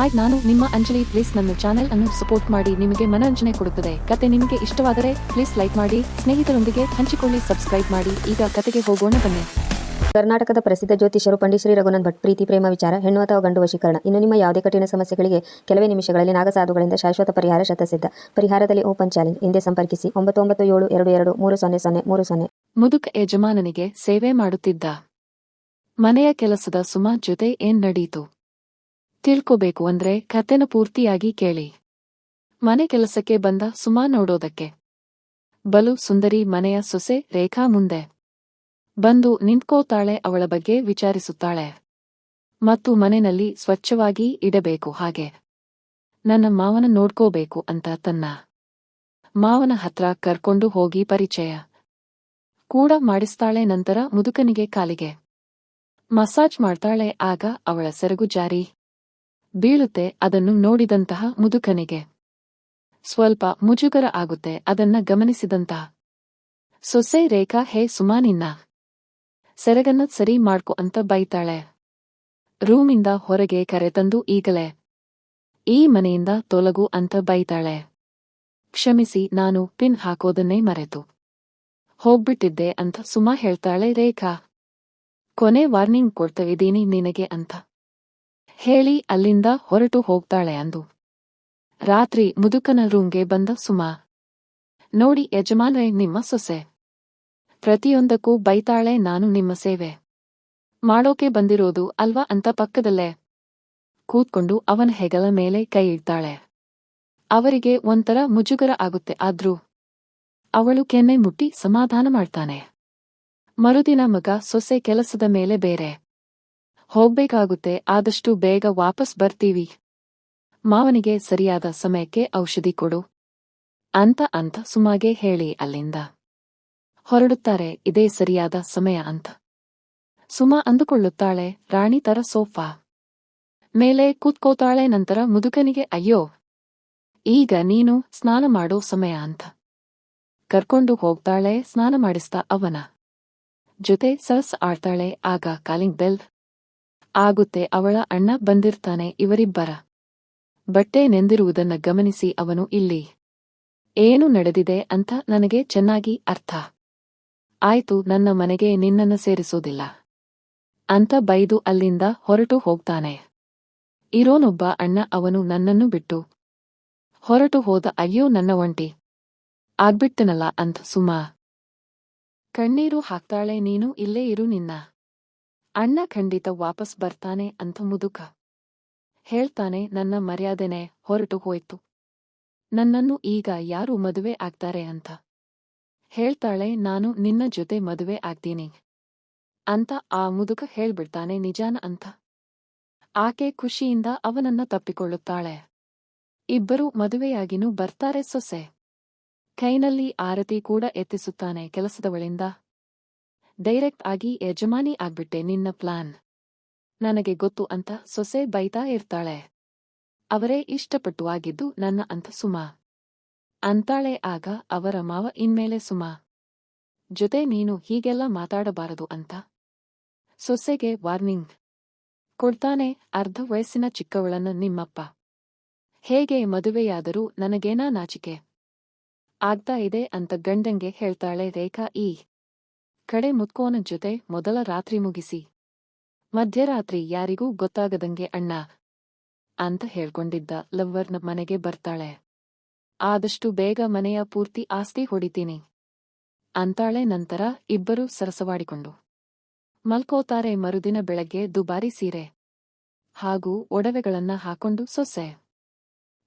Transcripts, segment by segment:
Hi ನಾನು ನಿಮ್ಮ Anjali. Please ನನ್ನ ಚಾನೆಲ್ ಅನ್ನು ಸಪೋರ್ಟ್ ಮಾಡಿ. ನಿಮಗೆ ಮನರಂಜನೆ ಕೊಡುತ್ತದೆ. ಕತೆ ನಿಮಗೆ ಇಷ್ಟವಾದರೆ ಪ್ಲೀಸ್ ಲೈಕ್ ಮಾಡಿ. ಸ್ನೇಹಿತರೊಂದಿಗೆ ಹಂಚಿಕೊಳ್ಳಿ ಸಬ್ಸ್ಕ್ರೈಬ್ ಮಾಡಿ. ಈಗ ಕತೆಗೆ ಹೋಗೋಣ ಬನ್ನಿ. ಕರ್ನಾಟಕದ ಪ್ರಸಿದ್ಧ ಜ್ಯೋತಿಷರು ಪಂಡಿಶ್ರೀ ರಘುನಂದ್ ಭಟ್ ಪ್ರೀತಿ ಪ್ರೇಮ ವಿಚಾರ ಹೆಣ್ಣು ಅಥವಾ ಗಂಡು ವಶೀಕರಣ. ಇನ್ನು ನಿಮ್ಮ ಯಾವುದೇ ಕಠಿಣ ಸಮಸ್ಯೆಗಳಿಗೆ ಕೆಲವೇ ನಿಮಿಷಗಳಲ್ಲಿ ನಾಗಸಾಧುಗಳಿಂದ ಶಾಶ್ವತ ಪರಿಹಾರ ಶತಸಿದ್ಧ. ಪರಿಹಾರದಲ್ಲಿ ಓಪನ್ ಚಾಲೆಂಜ್ ಹಿಂದೆ ಸಂಪರ್ಕಿಸಿ. ಒಂಬತ್ತು ಒಂಬತ್ತು ಏಳು ಎರಡು ಎರಡು ಮೂರು ಸೊನ್ನೆ ಸೊನ್ನೆ ಮೂರು ಸೊನ್ನೆ. ಮುದುಕ ಯಜಮಾನನಿಗೆ ಸೇವೆ ಮಾಡುತ್ತಿದ್ದ ಮನೆಯ ಕೆಲಸದ ಸುಮಾ ಜೊತೆ ಏನ್ ನಡೀತು? ತಿಳ್ಕೋಬೇಕು ಅಂದ್ರೆ ಕತೆನ ಪೂರ್ತಿಯಾಗಿ ಕೇಳಿ. ಮನೆ ಕೆಲಸಕ್ಕೆ ಬಂದ ಸುಮಾ ನೋಡೋದಕ್ಕೆ. ಬಲು ಸುಂದರಿ ಮನೆಯ ಸೊಸೆ ರೇಖಾ ಮುಂದೆ. ಬಂದು ನಿಂತ್ಕೋತಾಳೆ, ಅವಳ ಬಗ್ಗೆ ವಿಚಾರಿಸುತ್ತಾಳೆ. ಮತ್ತು ಮನೆಯಲ್ಲಿ ಸ್ವಚ್ಛವಾಗಿ ಇಡಬೇಕು ಹಾಗೆ. ನನ್ನ ಮಾವನ ನೋಡ್ಕೋಬೇಕು ಅಂತ ತನ್ನ ಮಾವನ ಹತ್ರ ಕರ್ಕೊಂಡು ಹೋಗಿ ಪರಿಚಯ. ಕೂಡ ಮಾಡಿಸ್ತಾಳೆ ನಂತರ ಮುದುಕನಿಗೆ ಕಾಲಿಗೆ. ಮಸಾಜ್ ಮಾಡ್ತಾಳೆ, ಆಗ ಅವಳ ಸೆರಗು ಜಾರಿ. ಬೀಳುತ್ತೆ ಅದನ್ನು ನೋಡಿದಂತಹ ಮುದುಕನಿಗೆ. ಸ್ವಲ್ಪ ಮುಜುಗರ ಆಗುತ್ತೆ ಅದನ್ನ ಗಮನಿಸಿದಂತಹ. ಸೊಸೆ ರೇಖಾ, ಹೇ ಸುಮಾನಿನ್ನ ಸೆರಗನ್ನ ಸರಿ ಮಾಡ್ಕೊ ಅಂತ ಬೈತಾಳೆ. ರೂಮಿಂದ ಹೊರಗೆ ಕರೆತಂದು ಈಗಲೇ. ಈ ಮನೆಯಿಂದ ತೊಲಗು ಅಂತ ಬೈತಾಳೆ. ಕ್ಷಮಿಸಿ, ನಾನು ಪಿನ್ ಹಾಕೋದನ್ನೇ ಮರೆತು. ಹೋಗ್ಬಿಟ್ಟಿದ್ದೆ ಅಂತ ಸುಮಾ ಹೇಳ್ತಾಳೆ ರೇಖಾ. ಕೊನೆ ವಾರ್ನಿಂಗ್ ಕೊಡ್ತಾ ಇದ್ದೀನಿ ನಿನಗೆ ಅಂತ. ಹೇಳಿ ಅಲ್ಲಿಂದ ಹೊರಟು ಹೋಗ್ತಾಳೆ ಅಂದು. ರಾತ್ರಿ ಮುದುಕನ ರೂಂಗೆ ಬಂದ ಸುಮಾ. ನೋಡಿ ಯಜಮಾನ್ರೆ, ನಿಮ್ಮ ಸೊಸೆ. ಪ್ರತಿಯೊಂದಕ್ಕೂ ಬೈತಾಳೆ, ನಾನು ನಿಮ್ಮ ಸೇವೆ. ಮಾಡೋಕೆ ಬಂದಿರೋದು ಅಲ್ವಾ ಅಂತ ಪಕ್ಕದಲ್ಲೇ. ಕೂತ್ಕೊಂಡು ಅವನ ಹೆಗಲ ಮೇಲೆ ಕೈ ಇಡ್ತಾಳೆ. ಅವರಿಗೆ ಒಂಥರ ಮುಜುಗರ ಆಗುತ್ತೆ ಆದ್ರೂ. ಅವಳು ಕೆನ್ನೆ ಮುಟ್ಟಿ ಸಮಾಧಾನ ಮಾಡ್ತಾನೆ. ಮರುದಿನ ಮಗ ಸೊಸೆ ಕೆಲಸದ ಮೇಲೆ ಬೇರೆ. ಹೋಗ್ಬೇಕಾಗುತ್ತೆ, ಆದಷ್ಟು ಬೇಗ ವಾಪಸ್ ಬರ್ತೀವಿ. ಮಾವನಿಗೆ ಸರಿಯಾದ ಸಮಯಕ್ಕೆ ಔಷಧಿ ಕೊಡು. ಅಂತ ಅಂತ ಸುಮಾಗೆ ಹೇಳಿ ಅಲ್ಲಿಂದ. ಹೊರಡುತ್ತಾರೆ, ಇದೇ ಸರಿಯಾದ ಸಮಯ ಅಂತ. ಸುಮಾ ಅಂದುಕೊಳ್ಳುತ್ತಾಳೆ, ರಾಣಿ ತರ ಸೋಫಾ. ಮೇಲೆ ಕೂತ್ಕೋತಾಳೆ, ನಂತರ ಮುದುಕನಿಗೆ, ಅಯ್ಯೋ! ಈಗ ನೀನು ಸ್ನಾನ ಮಾಡೋ ಸಮಯ ಅಂತ. ಕರ್ಕೊಂಡು ಹೋಗ್ತಾಳೆ, ಸ್ನಾನ ಮಾಡಿಸ್ತಾ ಅವನ. ಜೊತೆ ಸರಸ್ ಆಡ್ತಾಳೆ, ಆಗ ಕಾಲಿಂಗ್ ಬೆಲ್. ಆಗುತ್ತೆ, ಅವಳ ಅಣ್ಣ ಬಂದಿರ್ತಾನೆ, ಇವರಿಬ್ಬರ. ಬಟ್ಟೆ ನೆಂದಿರುವುದನ್ನ ಗಮನಿಸಿ ಅವನು ಇಲ್ಲಿ. ಏನು ನಡೆದಿದೆ ಅಂತ ನನಗೆ ಚೆನ್ನಾಗಿ ಅರ್ಥ. ಆಯ್ತು, ನನ್ನ ಮನೆಗೆ ನಿನ್ನನ್ನು ಸೇರಿಸೋದಿಲ್ಲ. ಅಂತ ಬೈದು ಅಲ್ಲಿಂದ ಹೊರಟು ಹೋಗ್ತಾನೆ. ಇರೋನೊಬ್ಬ ಅಣ್ಣ ಅವನು ನನ್ನನ್ನು ಬಿಟ್ಟು. ಹೊರಟು ಹೋದ, ಅಯ್ಯೋ, ನನ್ನ ಒಂಟಿ. ಆಗ್ಬಿಟ್ಟನಲ್ಲ ಅಂತ ಸುಮಾ. ಕಣ್ಣೀರು ಹಾಕ್ತಾಳೆ, ನೀನು ಇಲ್ಲೇ ಇರು ನಿನ್ನ. ಅಣ್ಣ ಖಂಡಿತ ವಾಪಸ್ ಬರ್ತಾನೆ ಅಂತ ಮುದುಕ. ಹೇಳ್ತಾನೆ, ನನ್ನ ಮರ್ಯಾದೆನೆ ಹೊರಟು ಹೋಯ್ತು. ನನ್ನನ್ನು ಈಗ ಯಾರು ಮದುವೆ ಆಗ್ತಾರೆ ಅಂತ? ಹೇಳ್ತಾಳೆ, ನಾನು ನಿನ್ನ ಜೊತೆ ಮದುವೆ ಆಗ್ತೀನಿ. ಅಂತ ಆ ಮುದುಕ ಹೇಳ್ಬಿಡ್ತಾನೆ, ನಿಜಾನ? ಅಂತ. ಆಕೆ ಖುಷಿಯಿಂದ ಅವನನ್ನ ತಪ್ಪಿಕೊಳ್ಳುತ್ತಾಳೆ. ಇಬ್ಬರು ಮದುವೆಯಾಗಿನೂ ಬರ್ತಾರೆ ಸೊಸೆ. ಕೈನಲ್ಲಿ ಆರತಿ ಕೂಡ ಎತ್ತಿಸುತ್ತಾನೆ ಕೆಲಸದವಳಿಂದ ಡೈರೆಕ್ಟ್ ಆಗಿ ಯಜಮಾನಿ ಆಗ್ಬಿಟ್ಟೆ ನಿನ್ನ ಪ್ಲಾನ್. ನನಗೆ ಗೊತ್ತು ಅಂತ ಸೊಸೆ ಬೈತಾ ಇರ್ತಾಳೆ. ಅವರೇ ಇಷ್ಟಪಟ್ಟು ಆಗಿದ್ದು ನನ್ನ ಅಂತ ಸುಮಾ. ಅಂತಾಳೆ ಆಗ ಅವರ ಮಾವ ಇನ್ಮೇಲೆ ಸುಮಾ. ಜೊತೆ ನೀನು ಹೀಗೆಲ್ಲ ಮಾತಾಡಬಾರದು ಅಂತ. ಸೊಸೆಗೆ ವಾರ್ನಿಂಗ್. ಕೊಡ್ತಾನೆ ಅರ್ಧ ವಯಸ್ಸಿನ ಚಿಕ್ಕವಳನ್ನ ನಿಮ್ಮಪ್ಪ. ಹೇಗೆ ಮದುವೆಯಾದರೂ ನನಗೇನಾ ನಾಚಿಕೆ. ಆಗ್ತಾ ಇದೆ ಅಂತ ಗಂಡಂಗೆ ಹೇಳ್ತಾಳೆ ರೇಖಾ ಈ ಕಡೆ ಮುತ್ಕೋನ ಜೊತೆ ಮೊದಲ ರಾತ್ರಿ ಮುಗಿಸಿ. ಮಧ್ಯರಾತ್ರಿ ಯಾರಿಗೂ ಗೊತ್ತಾಗದಂಗೆ ಅಣ್ಣ ಅಂತ ಹೇಳ್ಕೊಂಡಿದ್ದ ಲವ್ವರ್ನ ಮನೆಗೆ ಬರ್ತಾಳೆ. ಆದಷ್ಟು ಬೇಗ ಮನೆಯ ಪೂರ್ತಿ ಆಸ್ತಿ ಹೊಡಿತೀನಿ ಅಂತಾಳೆ ನಂತರ ಇಬ್ಬರೂ ಸರಸವಾಡಿಕೊಂಡು. ಮಲ್ಕೋತಾರೆ ಮರುದಿನ ಬೆಳಗ್ಗೆ ದುಬಾರಿ ಸೀರೆ ಹಾಗೂ ಒಡವೆಗಳನ್ನ ಹಾಕೊಂಡು ಸೊಸೆ.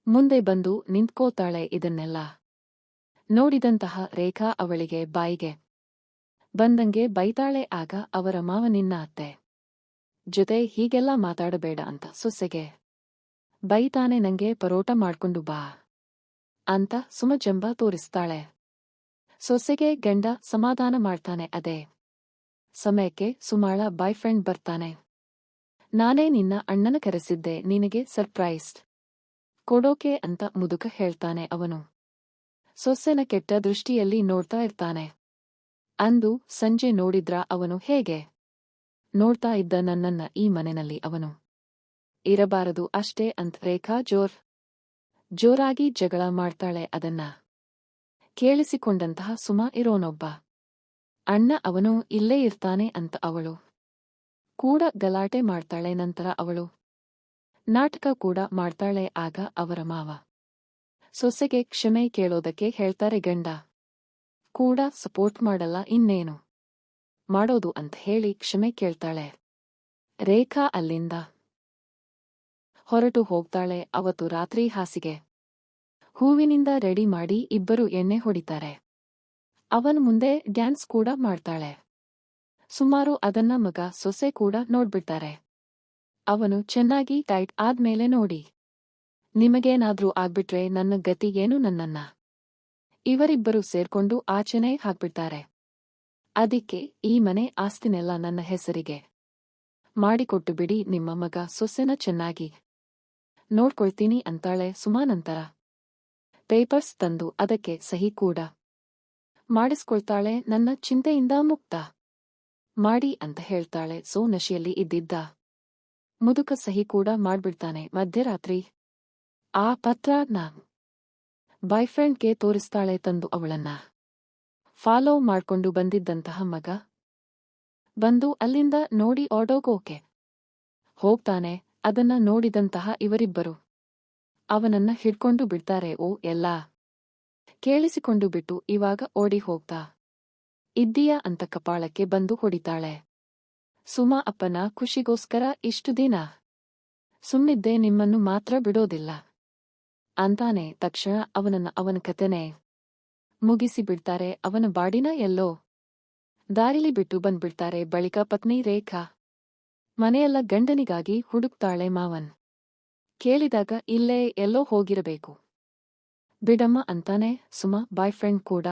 ಮುಂದೆ ಬಂದು ನಿಂತ್ಕೋತಾಳೆ ಇದನ್ನೆಲ್ಲ. ನೋಡಿದಂತಹ ರೇಖಾ ಅವಳಿಗೆ ಬಾಯಿಗೆ ಬಂದಂಗೆ ಬೈತಾಳೆ ಆಗ ಅವರ ಮಾವ ನಿನ್ನ ಅತ್ತೆ. ಜೊತೆ ಹೀಗೆಲ್ಲ ಮಾತಾಡಬೇಡ ಅಂತ ಸೊಸೆಗೆ. ಬೈತಾನೆ ನಂಗೆ ಪರೋಟ ಮಾಡ್ಕೊಂಡು ಬಾ. ಅಂತ ಸುಮಜಂಬ ತೋರಿಸ್ತಾಳೆ. ಸೊಸೆಗೆ ಗಂಡ ಸಮಾಧಾನ ಮಾಡ್ತಾನೆ ಅದೇ. ಸಮಯಕ್ಕೆ ಸುಮಾಳ ಬಾಯ್ ಫ್ರೆಂಡ್ ಬರ್ತಾನೆ. ನಾನೇ ನಿನ್ನ ಅಣ್ಣನ ಕರೆಸಿದ್ದೆ, ನಿನಗೆ ಸರ್ಪ್ರೈಸ್ ಕೊಡೋಕೆ ಅಂತ ಮುದುಕ ಹೇಳ್ತಾನೆ ಅವನು. ಸೊಸೆನ ಕೆಟ್ಟ ದೃಷ್ಟಿಯಲ್ಲಿ ನೋಡ್ತಾ ಇರ್ತಾನೆ. ಅಂದು ಸಂಜೆ ನೋಡಿದ್ರ ಅವನು ಹೇಗೆ? ನೋಡ್ತಾ ಇದ್ದ ನನ್ನನ್ನ ಈ ಮನೆಯಲ್ಲಿ ಅವನು. ಇರಬಾರದು ಅಷ್ಟೇ ಅಂತ ರೇಖಾ ಜೋರ್, ಜೋರಾಗಿ ಜಗಳ ಮಾಡ್ತಾಳೆ ಅದನ್ನ. ಕೇಳಿಸಿಕೊಂಡಂತಹ ಸುಮಾ ಇರೋನೊಬ್ಬ. ಅಣ್ಣ ಅವನು ಇಲ್ಲೇ ಇರ್ತಾನೆ ಅಂತ ಅವಳು. ಕೂಡ ಗಲಾಟೆ ಮಾಡ್ತಾಳೆ ನಂತರ ಅವಳು. ನಾಟಕ ಕೂಡ ಮಾಡ್ತಾಳೆ ಆಗ ಅವರ ಮಾವ. ಸೊಸೆಗೆ ಕ್ಷಮೆ ಕೇಳೋದಕ್ಕೆ ಹೇಳ್ತಾರೆ ಗಂಡ. ಕೂಡ ಸಪೋರ್ಟ್ ಮಾಡಲ್ಲ, ಇನ್ನೇನು? ಮಾಡೋದು ಅಂತ ಹೇಳಿ ಕ್ಷಮೆ ಕೇಳ್ತಾಳೆ. ರೇಖಾ ಅಲ್ಲಿಂದ ಹೊರಟು ಹೋಗ್ತಾಳೆ ಅವತ್ತು ರಾತ್ರಿ ಹಾಸಿಗೆ. ಹೂವಿನಿಂದ ರೆಡಿ ಮಾಡಿ ಇಬ್ಬರು ಎಣ್ಣೆ ಹೊಡಿತಾರೆ. ಅವನ್ ಮುಂದೆ ಡ್ಯಾನ್ಸ್ ಕೂಡ ಮಾಡ್ತಾಳೆ. ಸುಮಾರು ಅದನ್ನ ಮಗ ಸೊಸೆ ಕೂಡ ನೋಡ್ಬಿಡ್ತಾರೆ. ಅವನು ಚೆನ್ನಾಗಿ ಟೈಟ್ ಆದ್ಮೇಲೆ ನೋಡಿ. ನಿಮಗೇನಾದ್ರೂ ಆಗ್ಬಿಟ್ರೆ ನನ್ನ ಗತಿ ಏನು ನನ್ನನ್ನ? ಇವರಿಬ್ಬರು ಸೇರ್ಕೊಂಡು ಆಚೆನೆ ಹಾಕ್ಬಿಡ್ತಾರೆ. ಅದಿಕ್ಕೆ ಈ ಮನೆ ಆಸ್ತಿನೆಲ್ಲ ನನ್ನ ಹೆಸರಿಗೆ. ಮಾಡಿಕೊಟ್ಟು ಬಿಡಿ ನಿಮ್ಮ ಮಗ ಸೊಸೆನ ಚೆನ್ನಾಗಿ. ನೋಡ್ಕೊಳ್ತೀನಿ ಅಂತಾಳೆ ಸುಮಾನಂತರ. ಪೇಪರ್ಸ್ ತಂದು ಅದಕ್ಕೆ ಸಹಿ ಕೂಡ. ಮಾಡಿಸ್ಕೊಳ್ತಾಳೆ ನನ್ನ ಚಿಂತೆಯಿಂದ ಮುಕ್ತ. ಮಾಡಿ ಅಂತ ಹೇಳ್ತಾಳೆ ಸೋ ನಶೆಯಲ್ಲಿ ಇದ್ದಿದ್ದ. ಮುದುಕ ಸಹಿ ಕೂಡ ಮಾಡ್ಬಿಡ್ತಾನೆ ಮಧ್ಯರಾತ್ರಿ. ಆ ಪತ್ರನ ಬಾಯ್ಫ್ರೆಂಡ್ಗೆ ತೋರಿಸ್ತಾಳೆ ತಂದು ಅವಳನ್ನ. ಫಾಲೋ ಮಾಡ್ಕೊಂಡು ಬಂದಿದ್ದಂತಹ ಮಗ. ಬಂದು ಅಲ್ಲಿಂದ ನೋಡಿ ಓಡೋಗೋಕೆ ಹೋಗ್ತಾನೆ, ಅದನ್ನ ನೋಡಿದಂತಹ ಇವರಿಬ್ಬರು. ಅವನನ್ನ ಹಿಡ್ಕೊಂಡು ಬಿಡ್ತಾರೆ, ಓ, ಎಲ್ಲಾ. ಕೇಳಿಸಿಕೊಂಡು ಬಿಟ್ಟು ಇವಾಗ ಓಡಿ ಹೋಗ್ತಾ. ಇದ್ದೀಯಾ ಅಂತ ಕಪಾಳಕ್ಕೆ ಬಂದು ಹೊಡಿತಾಳೆ. ಸುಮಾ ಅಪ್ಪನ ಖುಷಿಗೋಸ್ಕರ ಇಷ್ಟು ದಿನ. ಸುಮ್ಮಿದ್ದೆ ನಿಮ್ಮನ್ನು ಮಾತ್ರ ಬಿಡೋದಿಲ್ಲ. ಅಂತಾನೆ ತಕ್ಷಣ ಅವನನ್ನ ಅವನ ಕತೆನೆ. ಮುಗಿಸಿ ಬಿಡ್ತಾರೆ ಅವನ ಬಾಡಿನ ಎಲ್ಲೋ. ದಾರಿಲಿ ಬಿಟ್ಟು ಬಂದ್ಬಿಡ್ತಾರೆ ಬಳಿಕ ಪತ್ನಿ ರೇಖಾ. ಮನೆಯೆಲ್ಲ ಗಂಡನಿಗಾಗಿ ಹುಡುಕ್ತಾಳೆ ಮಾವನ್. ಕೇಳಿದಾಗ ಇಲ್ಲೇ ಎಲ್ಲೋ ಹೋಗಿರಬೇಕು. ಬಿಡಮ್ಮ ಅಂತಾನೆ, ಸುಮ ಬಾಯ್ ಫ್ರೆಂಡ್ ಕೂಡ.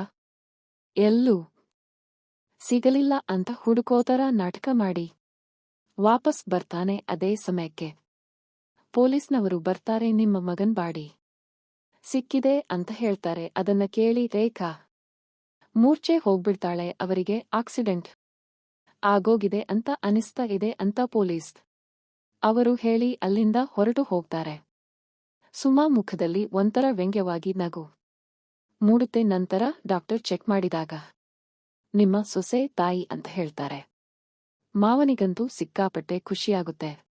ಎಲ್ಲೂ. ಸಿಗಲಿಲ್ಲ ಅಂತ ಹುಡುಕೋತರ ನಾಟಕ ಮಾಡಿ. ವಾಪಸ್ ಬರ್ತಾನೆ ಅದೇ ಸಮಯಕ್ಕೆ. ಪೊಲೀಸ್ನವರು ಬರ್ತಾರೆ ನಿಮ್ಮ ಮಗನ್ ಬಾಡಿ. ಸಿಕ್ಕಿದೆ ಅಂತ ಹೇಳ್ತಾರೆ. ಅದನ್ನ ಕೇಳಿ ರೇಖಾ. ಮೂರ್ಛೆ ಹೋಗ್ಬಿಡ್ತಾಳೆ ಅವರಿಗೆ, ಆಕ್ಸಿಡೆಂಟ್ ಆಗೋಗಿದೆ ಅಂತ ಅನಿಸ್ತಾ ಇದೆ ಅಂತ ಪೊಲೀಸ್ ಅವರು ಹೇಳಿ ಅಲ್ಲಿಂದ ಹೊರಟು ಹೋಗ್ತಾರೆ. ಸುಮಾ ಮುಖದಲ್ಲಿ ಒಂಥರ ವ್ಯಂಗ್ಯವಾಗಿ ನಗು ಮೂಡುತ್ತೆ. ನಂತರ ಡಾಕ್ಟರ್ ಚೆಕ್ ಮಾಡಿದಾಗ, ನಿಮ್ಮ ಸೊಸೆ ತಾಯಿ ಅಂತ ಹೇಳ್ತಾರೆ. ಮಾವನಿಗಂತೂ ಸಿಕ್ಕಾಪಟ್ಟೆ ಖುಷಿಯಾಗುತ್ತೆ.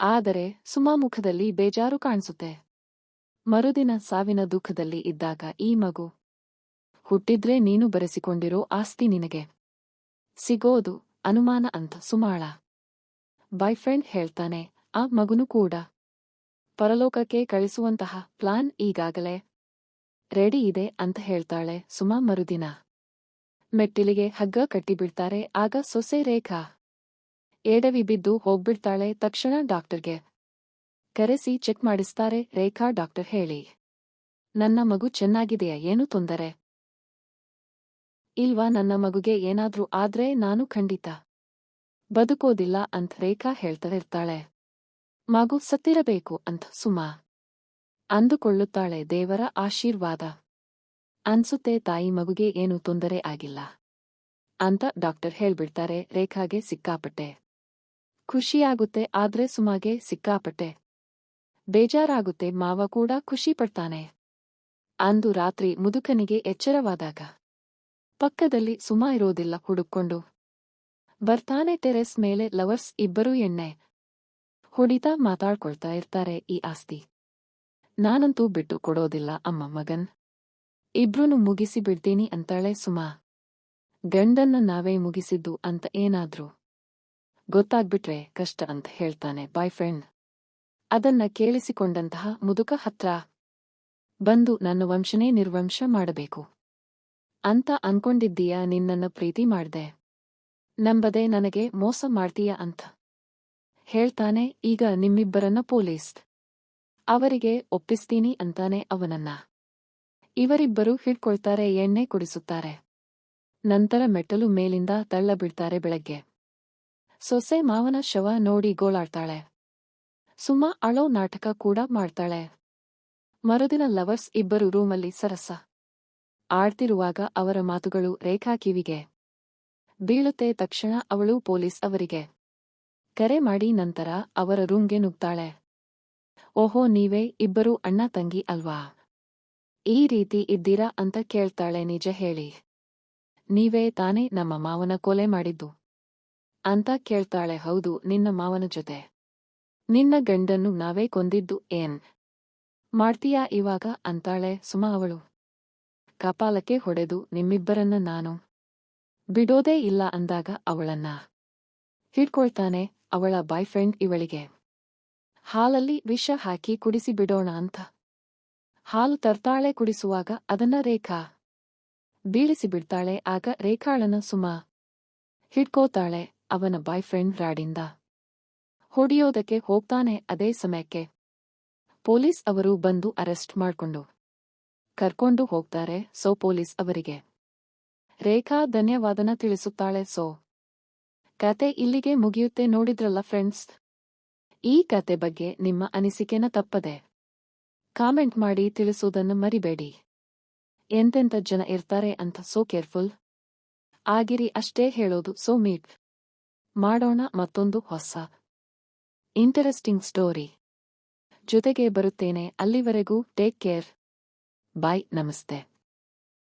ಆದರೆ ಸುಮಾ ಮುಖದಲ್ಲಿ ಬೇಜಾರು ಕಾಣಿಸುತ್ತೆ. ಮರುದಿನ ಸಾವಿನ ದುಃಖದಲ್ಲಿ ಇದ್ದಾಗ ಈ ಮಗು, ಹುಟ್ಟಿದ್ರೆ ನೀನು ಬರೆಸಿಕೊಂಡಿರೋ ಆಸ್ತಿ ನಿನಗೆ. ಸಿಗೋದು ಅನುಮಾನ ಅಂತ ಸುಮಾಳ. ಬಾಯ್ಫ್ರೆಂಡ್ ಹೇಳ್ತಾನೆ, ಆ ಮಗುನು ಕೂಡ. ಪರಲೋಕಕ್ಕೆ ಕಳಿಸುವಂತಹ ಪ್ಲಾನ್ ಈಗಾಗಲೇ ರೆಡಿ ಇದೆ ಅಂತ ಹೇಳ್ತಾಳೆ ಸುಮಾ ಮರುದಿನ. ಮೆಟ್ಟಿಲಿಗೆ ಹಗ್ಗ ಕಟ್ಟಿಬಿಡ್ತಾರೆ, ಆಗ ಸೊಸೆ ರೇಖಾ. ಎಡವಿ ಬಿದ್ದು ಹೋಗ್ಬಿಡ್ತಾಳೆ ತಕ್ಷಣ ಡಾಕ್ಟರ್ಗೆ. ಕರೆಸಿ ಚೆಕ್ ಮಾಡಿಸ್ತಾರೆ, ರೇಖಾ ಡಾಕ್ಟರ್ ಹೇಳಿ. ನನ್ನ ಮಗು ಚೆನ್ನಾಗಿದೆಯಾ, ಏನು ತೊಂದರೆ? ಇಲ್ವಾ, ನನ್ನ ಮಗುಗೆ ಏನಾದ್ರೂ ಆದ್ರೆ ನಾನು ಖಂಡಿತ ಬದುಕೋದಿಲ್ಲ ಅಂತ ರೇಖಾ ಹೇಳ್ತಾಯಿರ್ತಾಳೆ ಮಗು ಸತ್ತಿರಬೇಕು ಅಂತ ಸುಮಾ ಅಂದುಕೊಳ್ಳುತ್ತಾಳೆ, ದೇವರ ಆಶೀರ್ವಾದ. ಅನ್ಸುತ್ತೆ, ತಾಯಿ ಮಗುಗೆ ಏನು ತೊಂದರೆ ಆಗಿಲ್ಲ ಅಂತ ಡಾಕ್ಟರ್ ಹೇಳ್ಬಿಡ್ತಾರೆ, ರೇಖಾಗೆ ಸಿಕ್ಕಾಪಟ್ಟೆ. ಖುಷಿಯಾಗುತ್ತೆ, ಆದ್ರೆ ಸುಮಾಗೆ ಸಿಕ್ಕಾಪಟ್ಟೆ. ಬೇಜಾರಾಗುತ್ತೆ, ಮಾವ ಕೂಡ ಖುಷಿ ಪಡ್ತಾನೆ. ಅಂದು ರಾತ್ರಿ ಮುದುಕನಿಗೆ ಎಚ್ಚರವಾದಾಗ, ಪಕ್ಕದಲ್ಲಿ ಸುಮಾ ಇರೋದಿಲ್ಲ ಹುಡುಕೊಂಡು ಬರ್ತಾನೆ ಟೆರೆಸ್ ಮೇಲೆ ಲವರ್ಸ್ ಇಬ್ಬರೂ ಎಣ್ಣೆ ಹೊಡಿತಾ ಮಾತಾಡ್ಕೊಳ್ತಾ ಇರ್ತಾರೆ ಈ ಆಸ್ತಿ. ನಾನಂತೂ ಬಿಟ್ಟು ಕೊಡೋದಿಲ್ಲ, ಅಮ್ಮ ಮಗನ್. ಇಬ್ರೂನು ಮುಗಿಸಿ ಬಿಡ್ತೀನಿ ಅಂತಾಳೆ ಸುಮಾ. ಗಂಡನ್ನ ನಾವೇ ಮುಗಿಸಿದ್ದು ಅಂತ ಏನಾದ್ರೂ ಗೊತ್ತಾಗ್ಬಿಟ್ರೆ ಕಷ್ಟ ಅಂತ ಹೇಳ್ತಾನೆ ಬಾಯ್ ಫ್ರೆಂಡ್. ಅದನ್ನ ಕೇಳಿಸಿಕೊಂಡಂತಹ ಮುದುಕ ಹತ್ರ, ಬಂದು ನನ್ನ ವಂಶನೇ ನಿರ್ವಂಶ ಮಾಡಬೇಕು. ಅಂತ ಅನ್ಕೊಂಡಿದ್ದೀಯ ನಿನ್ನನ್ನ ಪ್ರೀತಿ ಮಾಡ್ದೆ? ನಂಬದೆ ನನಗೆ ಮೋಸ ಮಾಡ್ತೀಯ ಅಂತ? ಹೇಳ್ತಾನೆ ಈಗ ನಿಮ್ಮಿಬ್ಬರನ್ನ ಪೊಲೀಸ್. ಅವರಿಗೆ ಒಪ್ಪಿಸ್ತೀನಿ ಅಂತಾನೆ ಅವನನ್ನ. ಇವರಿಬ್ಬರು ಹಿಡ್ಕೊಳ್ತಾರೆ, ಎಣ್ಣೆ ಕುಡಿಸುತ್ತಾರೆ. ನಂತರ ಮೆಟ್ಟಲು ಮೇಲಿಂದ ತಳ್ಳ ಬಿಡ್ತಾರೆ ಬೆಳಗ್ಗೆ. ಸೊಸೆ ಮಾವನ ಶವ ನೋಡಿ ಗೋಳಾಡ್ತಾಳೆ. ಸುಮ್ಮ ಅಳೋ ನಾಟಕ ಕೂಡ ಮಾಡ್ತಾಳೆ. ಮರುದಿನ ಲವರ್ಸ್ ಇಬ್ಬರು ರೂಮಲ್ಲಿ ಸರಸ. ಆಡ್ತಿರುವಾಗ ಅವರ ಮಾತುಗಳು ರೇಖಾ ಕಿವಿಗೆ ಬೀಳುತ್ತೆ ತಕ್ಷಣ ಅವಳು ಪೊಲೀಸ್ ಅವರಿಗೆ. ಕರೆ ಮಾಡಿ ನಂತರ ಅವರ ರೂಮ್ಗೆ ನುಗ್ತಾಳೆ. ಓಹೋ ನೀವೇ ಇಬ್ಬರು ಅಣ್ಣ ತಂಗಿ ಅಲ್ವಾ? ಈ ರೀತಿ ಇದ್ದೀರಾ ಅಂತ ಕೇಳ್ತಾಳೆ ನಿಜ ಹೇಳಿ. ನೀವೇ ತಾನೇ ನಮ್ಮ ಮಾವನ ಕೊಲೆ ಮಾಡಿದ್ದು. ಅಂತ ಕೇಳ್ತಾಳೆ ಹೌದು ನಿನ್ನ ಮಾವನ ಜೊತೆ. ನಿನ್ನ ಗಂಡನ್ನು ನಾವೇ ಕೊಂದಿದ್ದು ಏನ್? ಮಾಡ್ತೀಯಾ ಇವಾಗ ಅಂತಾಳೆ ಸುಮ ಅವಳು. ಕಪಾಲಕ್ಕೆ ಹೊಡೆದು ನಿಮ್ಮಿಬ್ಬರನ್ನ ನಾನು. ಬಿಡೋದೇ ಇಲ್ಲ ಅಂದಾಗ ಅವಳನ್ನ. ಹಿಡ್ಕೊಳ್ತಾನೆ ಅವಳ ಬಾಯ್ ಫ್ರೆಂಡ್ ಇವಳಿಗೆ. ಹಾಲಲ್ಲಿ ವಿಷ ಹಾಕಿ ಕುಡಿಸಿ ಬಿಡೋಣ ಅಂತ. ಹಾಲು ತರ್ತಾಳೆ ಕುಡಿಸುವಾಗ ಅದನ್ನ ರೇಖಾ. ಬೀಳಿಸಿ ಬಿಡ್ತಾಳೆ ಆಗ ರೇಖಾಳನ ಸುಮ. ಹಿಡ್ಕೋತಾಳೆ ಅವನ ಬಾಯ್ ಫ್ರೆಂಡ್ ರಾಡಿಂದ. ಹೊಡಿಯೋದಕ್ಕೆ ಹೋಗ್ತಾನೆ ಅದೇ ಸಮಯಕ್ಕೆ. ಪೊಲೀಸ್ ಅವರು ಬಂದು ಅರೆಸ್ಟ್ ಮಾಡ್ಕೊಂಡು. ಕರ್ಕೊಂಡು ಹೋಗ್ತಾರೆ ಸೋ ಪೊಲೀಸ್ ಅವರಿಗೆ. ರೇಖಾ ಧನ್ಯವಾದನ ತಿಳಿಸುತ್ತಾಳೆ ಸೋ. ಕತೆ ಇಲ್ಲಿಗೆ ಮುಗಿಯುತ್ತೆ ನೋಡಿದ್ರಲ್ಲ ಫ್ರೆಂಡ್ಸ್? ಈ ಕತೆ ಬಗ್ಗೆ ನಿಮ್ಮ ಅನಿಸಿಕೆನ ತಪ್ಪದೆ. ಕಾಮೆಂಟ್ ಮಾಡಿ ತಿಳಿಸುವುದನ್ನು ಮರಿಬೇಡಿ. ಎಂತೆಂತ ಜನ ಇರ್ತಾರೆ ಅಂತ ಸೋ ಕೇರ್ಫುಲ್. ಆಗಿರಿ ಅಷ್ಟೇ ಹೇಳೋದು ಸೋ ಮೀಟ್. ಮಾಡೋಣ ಮತ್ತೊಂದು ಹೊಸ ಇಂಟರೆಸ್ಟಿಂಗ್ ಸ್ಟೋರಿ ಜೊತೆಗೆ ಬರುತ್ತೇನೆ ಅಲ್ಲಿವರೆಗೂ. ಟೇಕ್ ಕೇರ್ ಬಾಯ್ ನಮಸ್ತೆ.